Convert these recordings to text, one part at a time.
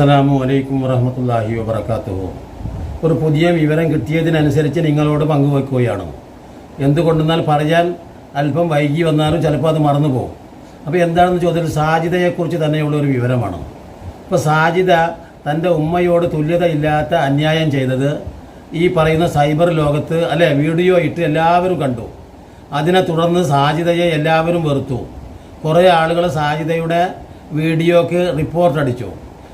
അസ്സലാമു അലൈക്കും വറഹമത്തല്ലാഹി വബർക്കാത്തുഹു ഒരു പുതിയ വിവരം കിട്ടിയതിനനുസരിച്ച് നിങ്ങളോട് പങ്കുവെക്കുകയാണ്. എന്തുകൊണ്ടെന്നാൽ പറയാൻ അല്പം വൈകി വന്നാലും ചിലപ്പോൾ അത് മറന്നു പോകും. അപ്പോൾ എന്താണെന്ന് ചോദിച്ചാൽ സാജിതയെക്കുറിച്ച് തന്നെയുള്ള ഒരു വിവരമാണ്. ഇപ്പോൾ സാജിത തന്റെ ഉമ്മയോട് തുല്യതയില്ലാത്ത അന്യായം ചെയ്തത് ഈ പറയുന്ന സൈബർ ലോകത്ത് അല്ലെ വീഡിയോ ഇട്ട് എല്ലാവരും കണ്ടു. അതിനെ തുടർന്ന് സാജിതയെ എല്ലാവരും വെറുത്തു. കുറേ ആളുകൾ സാജിതയുടെ വീഡിയോക്ക് റിപ്പോർട്ട് അടിച്ചു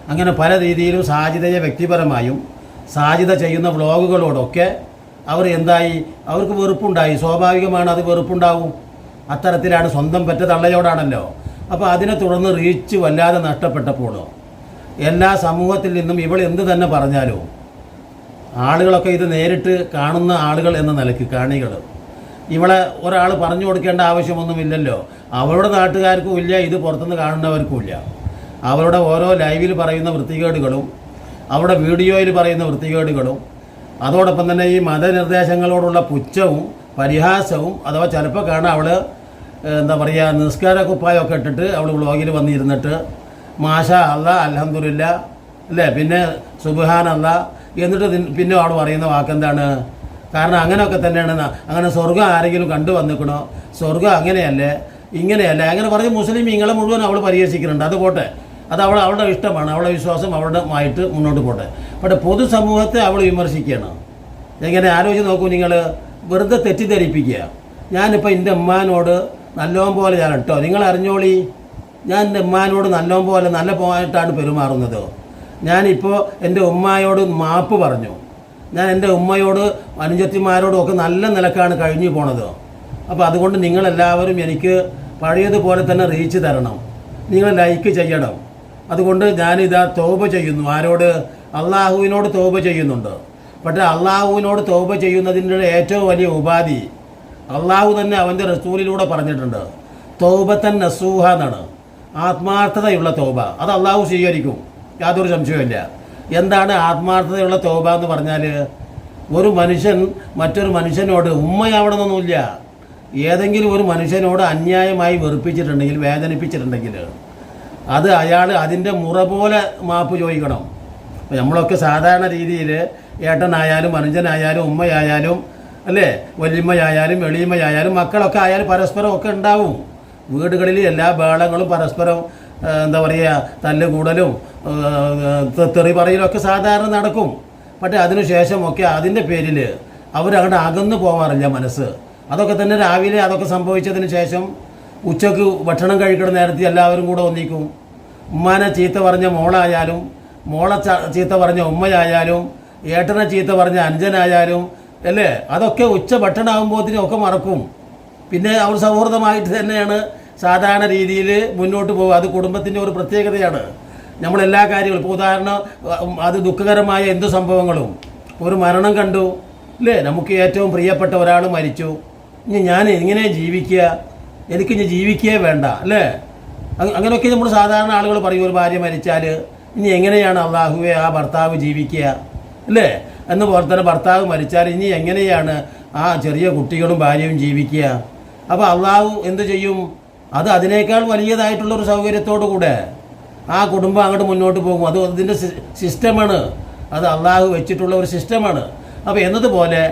അങ്ങനെ പല രീതിയിലും സാജിദയെ വ്യക്തിപരമായും സാജിദ ചെയ്യുന്ന വ്ളോഗുകളോടൊക്കെ അവർ എന്തായി? അവർക്ക് വെറുപ്പുണ്ടായി. സ്വാഭാവികമാണ് അത് വെറുപ്പുണ്ടാവും. അത്തരത്തിലാണ് സ്വന്തം പെറ്റ തള്ളയോടാണല്ലോ. അപ്പോൾ അതിനെ തുടർന്ന് റീച്ച് വല്ലാതെ നഷ്ടപ്പെട്ടപ്പോൾ എല്ലാ സമൂഹത്തിൽ നിന്നും ഇവൾ എന്ത് തന്നെ പറഞ്ഞാലും ആളുകളൊക്കെ ഇത് നേരിട്ട് കാണുന്ന ആളുകൾ എന്ന നിലയ്ക്ക് കാണികൾ. ഇവളെ ഒരാൾ പറഞ്ഞു കൊടുക്കേണ്ട ആവശ്യമൊന്നുമില്ലല്ലോ. അവളുടെ നാട്ടുകാർക്കും ഇല്ല ഇത് പുറത്തുനിന്ന് കാണുന്നവർക്കും ഇല്ല. അവരുടെ ഓരോ ലൈവിൽ പറയുന്ന വൃത്തികേടുകളും അവരുടെ വീഡിയോയിൽ പറയുന്ന വൃത്തികേടുകളും അതോടൊപ്പം തന്നെ ഈ മതനിർദ്ദേശങ്ങളോടുള്ള പുച്ഛവും പരിഹാസവും അഥവാ ചിലപ്പോൾ കാണാൻ അവൾ എന്താ പറയുക നിസ്കാര കുപ്പായമൊക്കെ ഇട്ടിട്ട് അവൾ വ്ളോഗിൽ വന്നിരുന്നിട്ട് മാഷ അല്ല അലഹദില്ല അല്ലേ? പിന്നെ സുബുഹാൻ അല്ല എന്നിട്ട് പിന്നെ അവൾ പറയുന്ന വാക്കെന്താണ്? കാരണം അങ്ങനെയൊക്കെ തന്നെയാണ് അങ്ങനെ സ്വർഗം ആരെങ്കിലും കണ്ടു വന്നിക്കണോ? സ്വർഗം അങ്ങനെയല്ലേ? ഇങ്ങനെയല്ലേ? അങ്ങനെ പറഞ്ഞ് മുസ്ലിം ഇങ്ങളെ മുഴുവൻ അവൾ പരിഹസിക്കുന്നുണ്ട്. അത് പോട്ടെ. അത് അവൾ അവളുടെ ഇഷ്ടമാണ്. അവളുടെ വിശ്വാസം അവളുടെ ആയിട്ട് മുന്നോട്ട് പോട്ടെ. പക്ഷേ പൊതുസമൂഹത്തെ അവൾ വിമർശിക്കുകയാണ്. എങ്ങനെ? ആലോചിച്ച് നോക്കൂ നിങ്ങൾ വെറുതെ തെറ്റിദ്ധരിപ്പിക്കുക. ഞാനിപ്പോൾ എന്റെ ഉമ്മാനോട് നല്ലോം പോലെ ഞാൻ കേട്ടോ നിങ്ങൾ അറിഞ്ഞോളി. ഞാൻ എന്റെ ഉമ്മാനോട് നല്ലോം പോലെ നല്ല പോയിട്ടാണ് പെരുമാറുന്നത്. ഞാനിപ്പോൾ എന്റെ ഉമ്മായോട് മാപ്പ് പറഞ്ഞു. ഞാൻ എന്റെ ഉമ്മയോട് അനുജത്തിമാരോടും ഒക്കെ നല്ല നിലക്കാണ് കഴിഞ്ഞു പോണത്. അപ്പോൾ അതുകൊണ്ട് നിങ്ങളെല്ലാവരും എനിക്ക് പഴയതുപോലെ തന്നെ റീച്ച് തരണം. നിങ്ങൾ ലൈക്ക് ചെയ്യണം. അതുകൊണ്ട് ഞാനിതാ തോപ ചെയ്യുന്നു. ആരോട്? അള്ളാഹുവിനോട് തോപ ചെയ്യുന്നുണ്ട്. പക്ഷേ അള്ളാഹുവിനോട് തോപ ചെയ്യുന്നതിന്റെ ഏറ്റവും വലിയ ഉപാധി അള്ളാഹു തന്നെ അവന്റെ റസൂലിലൂടെ പറഞ്ഞിട്ടുണ്ട്. തോബത്തൻ നസൂഹ എന്നാണ്. ആത്മാർത്ഥതയുള്ള തോബ അത് അള്ളാഹു സ്വീകരിക്കും. യാതൊരു സംശയമില്ല എന്താണ് ആത്മാർത്ഥതയുള്ള തോബ എന്ന് പറഞ്ഞാൽ? ഒരു മനുഷ്യൻ മറ്റൊരു മനുഷ്യനോട് ഉമ്മയാവണമെന്നൊന്നുമില്ല. ഏതെങ്കിലും ഒരു മനുഷ്യനോട് അന്യായമായി വെറുപ്പിച്ചിട്ടുണ്ടെങ്കിൽ വേദനിപ്പിച്ചിട്ടുണ്ടെങ്കിൽ അത് അയാൾ അതിന്റെ മുറ പോലെ മാപ്പ് ചോദിക്കണം. നമ്മളൊക്കെ സാധാരണ രീതിയിൽ ഏട്ടനായാലും അനുജനായാലും ഉമ്മയായാലും അല്ലേ? വലിയമ്മയായാലും എളിയമ്മയായാലും മക്കളൊക്കെ ആയാലും പരസ്പരം ഒക്കെ ഉണ്ടാവും. വീടുകളിൽ എല്ലാ ബേളങ്ങളും പരസ്പരം എന്താ പറയുക തല്ലുകൂടലും തെറി പറയലൊക്കെ സാധാരണ നടക്കും. പക്ഷേ അതിനുശേഷമൊക്കെ അതിന്റെ പേരിൽ അവരങ്ങോട്ട് അകന്നു പോകാറില്ല മനസ്സ്. അതൊക്കെ തന്നെ രാവിലെ അതൊക്കെ സംഭവിച്ചതിന് ശേഷം ഉച്ചയ്ക്ക് ഭക്ഷണം കഴിക്കുന്ന നേരത്തെ എല്ലാവരും കൂടെ ഒന്നിക്കും. ഉമ്മാനെ ചീത്ത പറഞ്ഞ മോളായാലും മോളെ ചീത്ത പറഞ്ഞ ഉമ്മയായാലും ഏട്ടനെ ചീത്ത പറഞ്ഞ അഞ്ജനായാലും അല്ലേ? അതൊക്കെ ഉച്ച ഭക്ഷണമാകുമ്പോഴത്തേനും ഒക്കെ മറക്കും. പിന്നെ അവർ സൗഹൃദമായിട്ട് തന്നെയാണ് സാധാരണ രീതിയിൽ മുന്നോട്ട് പോകുക അത് കുടുംബത്തിന്റെ ഒരു പ്രത്യേകതയാണ്. നമ്മളെല്ലാ കാര്യങ്ങളും ഇപ്പോൾ ഉദാഹരണം അത് ദുഃഖകരമായ എന്ത് സംഭവങ്ങളും. ഒരു മരണം കണ്ടു അല്ലേ? നമുക്ക് ഏറ്റവും പ്രിയപ്പെട്ട ഒരാൾ മരിച്ചു. ഇനി ഞാൻ എങ്ങനെ ജീവിക്കുക? എനിക്ക് ഇനി ജീവിക്കുകയേ വേണ്ട അല്ലേ? അങ് അങ്ങനെയൊക്കെ നമ്മൾ സാധാരണ ആളുകൾ പറയും ഒരു ഭാര്യ മരിച്ചാൽ ഇനി എങ്ങനെയാണ് അള്ളാഹുവെ ആ ഭർത്താവ് ജീവിക്കുക അല്ലേ? എന്ന് പോലെ തന്നെ ഭർത്താവ് മരിച്ചാൽ ഇനി എങ്ങനെയാണ് ആ ചെറിയ കുട്ടികളും ഭാര്യയും ജീവിക്കുക? അപ്പോൾ അള്ളാഹു എന്തു ചെയ്യും? അത് അതിനേക്കാൾ വലിയതായിട്ടുള്ള ഒരു സൗകര്യത്തോടു കൂടെ ആ കുടുംബം അങ്ങോട്ട് മുന്നോട്ട് പോകും. അത് അതിന്റെ സിസ്റ്റമാണ്. അത് അള്ളാഹു വെച്ചിട്ടുള്ള ഒരു സിസ്റ്റമാണ്. അപ്പോൾ എന്നതുപോലെ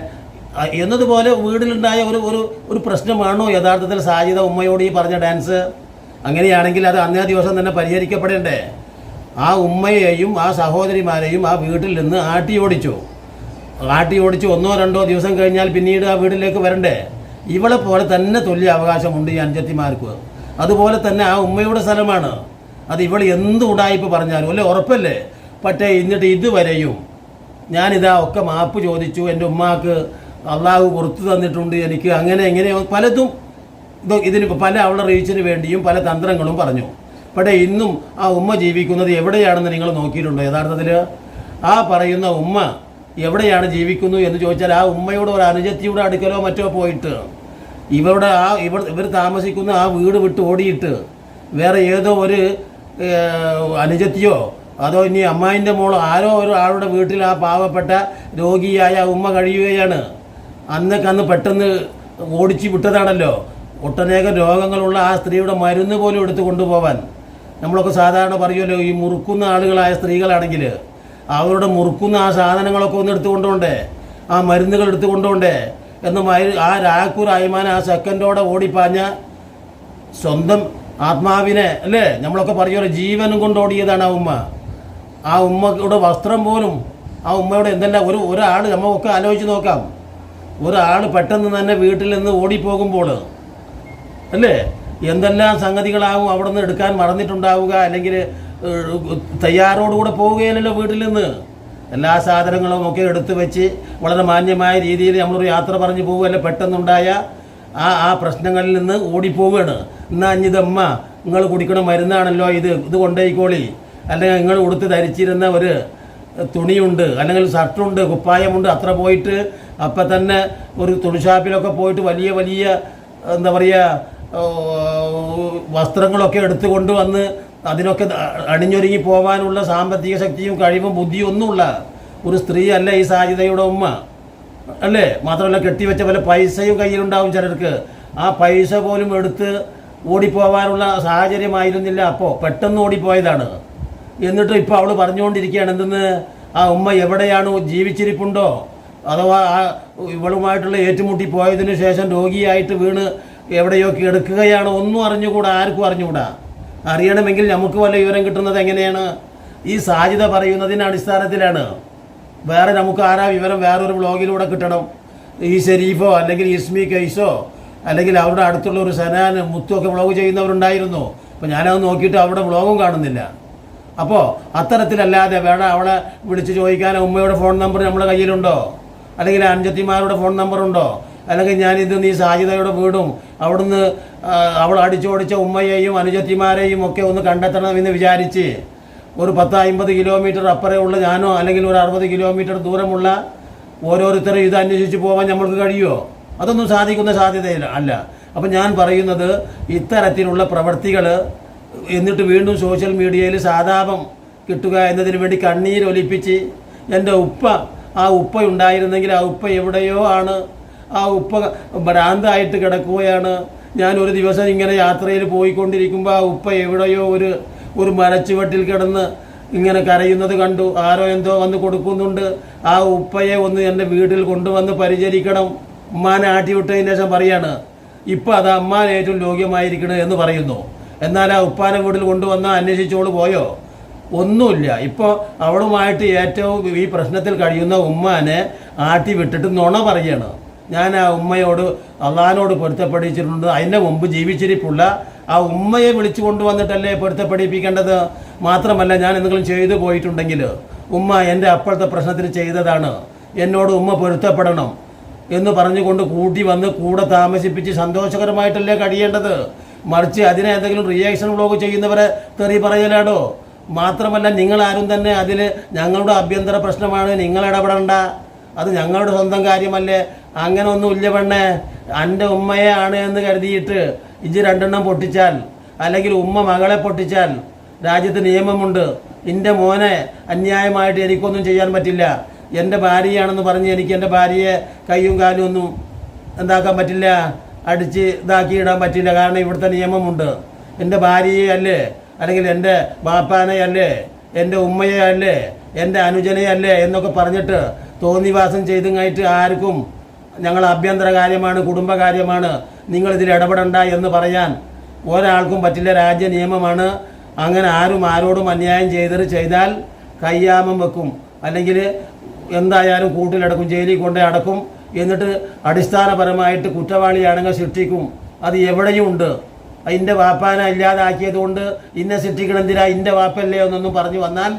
എന്നതുപോലെ വീട്ടിലുണ്ടായ ഒരു ഒരു ഒരു പ്രശ്നമാണോ യഥാർത്ഥത്തിൽ സാജിത ഉമ്മയോട് ഈ പറഞ്ഞ ഡാൻസ്? അങ്ങനെയാണെങ്കിൽ അത് അന്നേ ദിവസം തന്നെ പരിഹരിക്കപ്പെടേണ്ടേ? ആ ഉമ്മയെയും ആ സഹോദരിമാരെയും ആ വീട്ടിൽ നിന്ന് ആട്ടി ഓടിച്ചു. ആട്ടി ഒന്നോ രണ്ടോ ദിവസം കഴിഞ്ഞാൽ പിന്നീട് ആ വീട്ടിലേക്ക് വരണ്ടേ? ഇവളെ പോലെ തന്നെ തുല്യ അവകാശമുണ്ട് ഈ അഞ്ചത്തിമാർക്ക് അതുപോലെ തന്നെ ആ ഉമ്മയുടെ സ്ഥലമാണ്. അത് ഇവൾ എന്ത് ഉടായ്പ പറഞ്ഞാലും അല്ലേ? ഉറപ്പല്ലേ? പക്ഷേ എന്നിട്ട് ഇതുവരെയും ഞാനിതാ ഒക്കെ മാപ്പ് ചോദിച്ചു എന്റെ ഉമ്മാക്ക് അള്ളാഹു പുറത്തു തന്നിട്ടുണ്ട് എനിക്ക് അങ്ങനെ എങ്ങനെ പലതും ഇത് ഇതിന് പല അവളുടെ റീച്ചിന് വേണ്ടിയും പല തന്ത്രങ്ങളും പറഞ്ഞു. പക്ഷേ ഇന്നും ആ ഉമ്മ ജീവിക്കുന്നത് എവിടെയാണെന്ന് നിങ്ങൾ നോക്കിയിട്ടുണ്ടോ? യഥാർത്ഥത്തിൽ ആ പറയുന്ന ഉമ്മ എവിടെയാണ് ജീവിക്കുന്നു എന്ന് ചോദിച്ചാൽ ആ ഉമ്മയോട് ഒരു അനുജത്തിയുടെ അടുക്കലോ മറ്റോ പോയിട്ട് ഇവരുടെ ആ ഇവർ ഇവർ താമസിക്കുന്ന ആ വീട് വിട്ട് ഓടിയിട്ട് വേറെ ഏതോ ഒരു അനുജത്തിയോ അതോ ഇനി അമ്മായിന്റെ മോളോ ആരോ ഒരു ആളുടെ വീട്ടിൽ ആ പാവപ്പെട്ട രോഗിയായ ഉമ്മ കഴിയുകയാണ്. അന്നൊക്കെ അന്ന് പെട്ടെന്ന് ഓടിച്ചു വിട്ടതാണല്ലോ. ഒട്ടനേകം രോഗങ്ങളുള്ള ആ സ്ത്രീയുടെ മരുന്ന് പോലും എടുത്തു കൊണ്ടുപോവാൻ. നമ്മളൊക്കെ സാധാരണ പറയുമല്ലോ ഈ മുറുക്കുന്ന ആളുകളായ സ്ത്രീകളാണെങ്കിൽ അവരുടെ മുറുക്കുന്ന ആ സാധനങ്ങളൊക്കെ ഒന്ന് എടുത്തു കൊണ്ടുപോണ്ടേ ആ മരുന്നുകൾ എടുത്തു എന്ന് ആ രാക്കൂർ അയ്മാൻ ആ സെക്കൻഡോടെ ഓടിപ്പാഞ്ഞ സ്വന്തം ആത്മാവിനെ അല്ലേ? നമ്മളൊക്കെ പറയുമല്ലോ ജീവനും കൊണ്ട് ഓടിയതാണ് ആ ഉമ്മ. ആ ഉമ്മയുടെ വസ്ത്രം പോലും ആ ഉമ്മയുടെ എന്തെല്ലാം ഒരു ഒരാൾ നമുക്കൊക്കെ ആലോചിച്ച് നോക്കാം. ഒരാൾ പെട്ടെന്ന് തന്നെ വീട്ടിൽ നിന്ന് ഓടിപ്പോകുമ്പോൾ അല്ലേ? എന്തെല്ലാം സംഗതികളാവും അവിടെ നിന്ന് എടുക്കാൻ മറന്നിട്ടുണ്ടാവുക? അല്ലെങ്കിൽ തയ്യാറോടുകൂടെ പോവുകയല്ലല്ലോ വീട്ടിൽ നിന്ന്. എല്ലാ സാധനങ്ങളും ഒക്കെ എടുത്തു വെച്ച് വളരെ മാന്യമായ രീതിയിൽ നമ്മളൊരു യാത്ര പറഞ്ഞു പോവുകയല്ല പെട്ടെന്നുണ്ടായ ആ ആ പ്രശ്നങ്ങളിൽ നിന്ന് ഓടിപ്പോവുകയാണ്. എന്നാ അഞ്ഞിതമ്മ നിങ്ങൾ കുടിക്കണ മരുന്നാണല്ലോ ഇത് ഇത് കൊണ്ടേക്കോളി അല്ലെങ്കിൽ നിങ്ങൾ ഉടുത്ത് ധരിച്ചിരുന്ന ഒരു തുണിയുണ്ട് അല്ലെങ്കിൽ ഷർട്ടുണ്ട് കുപ്പായമുണ്ട് അത്ര പോയിട്ട് അപ്പം തന്നെ ഒരു തുണിഷാപ്പിലൊക്കെ പോയിട്ട് വലിയ വലിയ എന്താ പറയുക വസ്ത്രങ്ങളൊക്കെ എടുത്തു കൊണ്ടുവന്ന് അതിനൊക്കെ അണിഞ്ഞൊരുങ്ങി പോകാനുള്ള സാമ്പത്തിക ശക്തിയും കഴിവും ബുദ്ധിയും ഒന്നുമില്ല. ഒരു സ്ത്രീ അല്ല ഈ സാജിതയുടെ ഉമ്മ? അല്ലേ? മാത്രമല്ല കെട്ടിവെച്ച പോലെ പൈസയും കയ്യിലുണ്ടാവും ചിലർക്ക്. ആ പൈസ പോലും എടുത്ത് ഓടിപ്പോവാനുള്ള സാഹചര്യമായിരുന്നില്ല അപ്പോൾ പെട്ടെന്ന് ഓടിപ്പോയതാണ്. എന്നിട്ട് ഇപ്പോൾ അവൾ പറഞ്ഞുകൊണ്ടിരിക്കുകയാണ് എന്തെന്ന്? ആ ഉമ്മ എവിടെയാണ് ജീവിച്ചിരിപ്പുണ്ടോ? അഥവാ ആ ഇവളുമായിട്ടുള്ള ഏറ്റുമുട്ടി പോയതിനു ശേഷം രോഗിയായിട്ട് വീണ് എവിടെയോ കിടക്കുകയാണ് ഒന്നും അറിഞ്ഞുകൂടാ ആർക്കും അറിഞ്ഞുകൂടാ. അറിയണമെങ്കിൽ നമുക്ക് വല്ല വിവരം കിട്ടുന്നത് എങ്ങനെയാണ്? ഈ സാധ്യത പറയുന്നതിന്റെ അടിസ്ഥാനത്തിലാണ്. വേറെ നമുക്ക് ആരാ വിവരം വേറൊരു ബ്ലോഗിലൂടെ കിട്ടണം? ഈ ഷെരീഫോ അല്ലെങ്കിൽ ഇസ്മി കൈസോ അല്ലെങ്കിൽ അവരുടെ അടുത്തുള്ള ഒരു സനാൻ മുത്തുമൊക്കെ വ്ളോഗ് ചെയ്യുന്നവരുണ്ടായിരുന്നു. അപ്പോൾ ഞാനത് നോക്കിയിട്ട് അവരുടെ വ്ളോഗും കാണുന്നില്ല. അപ്പോൾ അത്തരത്തിലല്ലാതെ വേണം അവളെ വിളിച്ച് ചോദിക്കാൻ ഉമ്മയുടെ ഫോൺ നമ്പർ നമ്മുടെ കയ്യിലുണ്ടോ? അല്ലെങ്കിൽ അഞ്ചത്തിമാരുടെ ഫോൺ നമ്പറുണ്ടോ? അല്ലെങ്കിൽ ഞാനിത് നീ സാജിതയുടെ വീടും അവിടുന്ന് അവൾ അടിച്ചോടിച്ച ഉമ്മയെയും അനുജത്തിമാരെയും ഒക്കെ ഒന്ന് കണ്ടെത്തണമെന്ന് വിചാരിച്ച് ഒരു പത്ത് അമ്പത് കിലോമീറ്റർ അപ്പുറമുള്ള ഞാനോ അല്ലെങ്കിൽ ഒരു അറുപത് കിലോമീറ്റർ ദൂരമുള്ള ഓരോരുത്തരും ഇത് അന്വേഷിച്ച് പോകാൻ നമ്മൾക്ക് കഴിയുമോ അതൊന്നും സാധിക്കുന്ന സാധ്യതയില്ല. അല്ല. അപ്പം ഞാൻ പറയുന്നത് ഇത്തരത്തിലുള്ള പ്രവർത്തികൾ എന്നിട്ട് വീണ്ടും സോഷ്യൽ മീഡിയയിൽ സാതാപം കിട്ടുക എന്നതിന് വേണ്ടി കണ്ണീരൊലിപ്പിച്ച് എന്റെ ഉപ്പ ആ ഉപ്പ ഉണ്ടായിരുന്നെങ്കിൽ ആ ഉപ്പ എവിടെയോ ആണ്. ആ ഉപ്പ ഭ്രാന്തായിട്ട് കിടക്കുകയാണ്. ഞാൻ ഒരു ദിവസം ഇങ്ങനെ യാത്രയിൽ പോയിക്കൊണ്ടിരിക്കുമ്പോൾ ആ ഉപ്പ എവിടെയോ ഒരു ഒരു മരച്ചുവട്ടിൽ കിടന്ന് ഇങ്ങനെ കരയുന്നത് കണ്ടു. ആരോ എന്തോ വന്ന് കൊടുക്കുന്നുണ്ട്. ആ ഉപ്പയെ ഒന്ന് എന്റെ വീട്ടിൽ കൊണ്ടുവന്ന് പരിചരിക്കണം. ഉമ്മാനെ ആട്ടി വിട്ടതിന് ശേഷം പറയാണ് ഇപ്പം അത് അമ്മാൻ ഏറ്റവും യോഗ്യമായിരിക്കണം എന്ന് പറയുന്നു. എന്നാൽ ആ ഉപ്പാനെ വീട്ടിൽ കൊണ്ടുവന്ന് അന്വേഷിച്ചോൾ പോയോ? ഒന്നുമില്ല. ഇപ്പോൾ അവളുമായിട്ട് ഏറ്റവും ഈ പ്രശ്നത്തിൽ കഴിയുന്ന ഉമ്മാനെ ആട്ടി വിട്ടിട്ട് നുണ പറയാണ്. ഞാൻ ആ ഉമ്മയോട് അള്ളഹാനോട് പൊരുത്തപ്പെടിച്ചിട്ടുണ്ട്. അതിന്റെ മുമ്പ് ജീവിച്ചിരിപ്പുള്ള ആ ഉമ്മയെ വിളിച്ചു കൊണ്ടുവന്നിട്ടല്ലേ പൊരുത്തപ്പെടിപ്പിക്കേണ്ടത്? മാത്രമല്ല ഞാൻ എന്തെങ്കിലും ചെയ്തു പോയിട്ടുണ്ടെങ്കിൽ ഉമ്മ എന്റെ അപ്പോഴത്തെ പ്രശ്നത്തിൽ ചെയ്തതാണ്. എന്നോട് ഉമ്മ പൊരുത്തപ്പെടണം എന്ന് പറഞ്ഞുകൊണ്ട് കൂട്ടി വന്ന് കൂടെ താമസിപ്പിച്ച് സന്തോഷകരമായിട്ടല്ലേ കഴിയേണ്ടത്? മറിച്ച് അതിനെ എന്തെങ്കിലും റിയാക്ഷൻ വ്ലോഗ് ചെയ്യുന്നവരെ തെറി പറയലാടോ? മാത്രമല്ല നിങ്ങളാരും തന്നെ അതിൽ ഞങ്ങളുടെ ആഭ്യന്തര പ്രശ്നമാണ് നിങ്ങൾ ഇടപെടണ്ട. അത് ഞങ്ങളുടെ സ്വന്തം കാര്യമല്ലേ? അങ്ങനെ ഒന്നുമില്ല പെണ്ണേ. എന്റെ ഉമ്മയെ ആണ് എന്ന് കരുതിയിട്ട് ഇഞ്ചി രണ്ടെണ്ണം പൊട്ടിച്ചാൽ അല്ലെങ്കിൽ ഉമ്മ മകളെ പൊട്ടിച്ചാൽ രാജ്യത്ത് നിയമമുണ്ട്. എന്റെ മോനെ അന്യായമായിട്ട് എനിക്കൊന്നും ചെയ്യാൻ പറ്റില്ല. എന്റെ ഭാര്യയാണെന്ന് പറഞ്ഞ് എനിക്ക് എന്റെ ഭാര്യയെ കയ്യും കാലും ഒന്നും എന്താക്കാൻ പറ്റില്ല. അടിച്ച് ഇതാക്കി ഇടാൻ പറ്റില്ല. കാരണം ഇവിടുത്തെ നിയമമുണ്ട്. എന്റെ ഭാര്യയെ അല്ലേ? അല്ലെങ്കിൽ എന്റെ ബാപ്പാനെ അല്ലേ? എന്റെ ഉമ്മയെ അല്ലേ? എന്റെ അനുജനെ അല്ലേ? എന്നൊക്കെ പറഞ്ഞിട്ട് തോന്നിവാസം ചെയ്തുങ്ങായിട്ട് ആർക്കും ഞങ്ങൾ ആഭ്യന്തര കാര്യമാണ് കുടുംബകാര്യമാണ് നിങ്ങളിതിൽ ഇടപെടണ്ട എന്ന് പറയാൻ ഒരാൾക്കും പറ്റില്ല. രാജ്യ നിയമമാണ്. അങ്ങനെ ആരും ആരോടും അന്യായം ചെയ്തത് ചെയ്താൽ കയ്യാമം വെക്കും. അല്ലെങ്കിൽ എന്തായാലും കൂട്ടിലടക്കും ജയിലിൽ കൊണ്ടേ അടക്കും. എന്നിട്ട് അടിസ്ഥാനപരമായിട്ട് കുറ്റവാളിയാണെങ്കിൽ സൃഷ്ടിക്കും. അത് എവിടെയും ഉണ്ട്. അതിന്റെ വാപ്പാനെ ഇല്ലാതാക്കിയത് കൊണ്ട് ഇന്നെ സൃഷ്ടിക്കണെന്തിനാ ഇന്റെ വാപ്പല്ലേ എന്നൊന്നും പറഞ്ഞു വന്നാൽ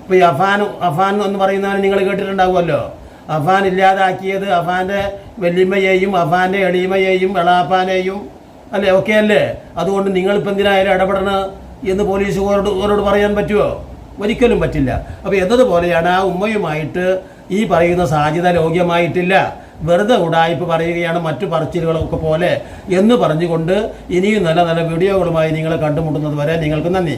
ഇപ്പോൾ ഈ അഫാൻ അഫാൻ എന്ന് പറയുന്നവനെ നിങ്ങൾ കേട്ടിട്ടുണ്ടാവുമല്ലോ. അഫാൻ ഇല്ലാതാക്കിയത് അഫാന്റെ വല്യമ്മയെയും അഫാന്റെ എളിമയെയും എളാപ്പാനെയും അല്ലേ? ഓക്കെ അല്ലേ? അതുകൊണ്ട് നിങ്ങളിപ്പോൾ എന്തിനായാലും ഇടപെടണം എന്ന് പോലീസുകാരോട് അവരോട് പറയാൻ പറ്റുമോ ഒരിക്കലും പറ്റില്ല. അപ്പോൾ എന്നതുപോലെയാണ് ആ ഉമ്മയുമായിട്ട് ഈ പറയുന്ന സാധ്യത യോഗ്യമായിട്ടില്ല വെറുതെ ഉടായ്പ പറയുകയാണ് മറ്റു പറച്ചിലുകളൊക്കെ പോലെ എന്ന് പറഞ്ഞുകൊണ്ട് ഇനിയും നല്ല നല്ല വീഡിയോകളുമായി നിങ്ങളെ കണ്ടുമുട്ടുന്നത് വരെ നിങ്ങൾക്ക് നന്ദി.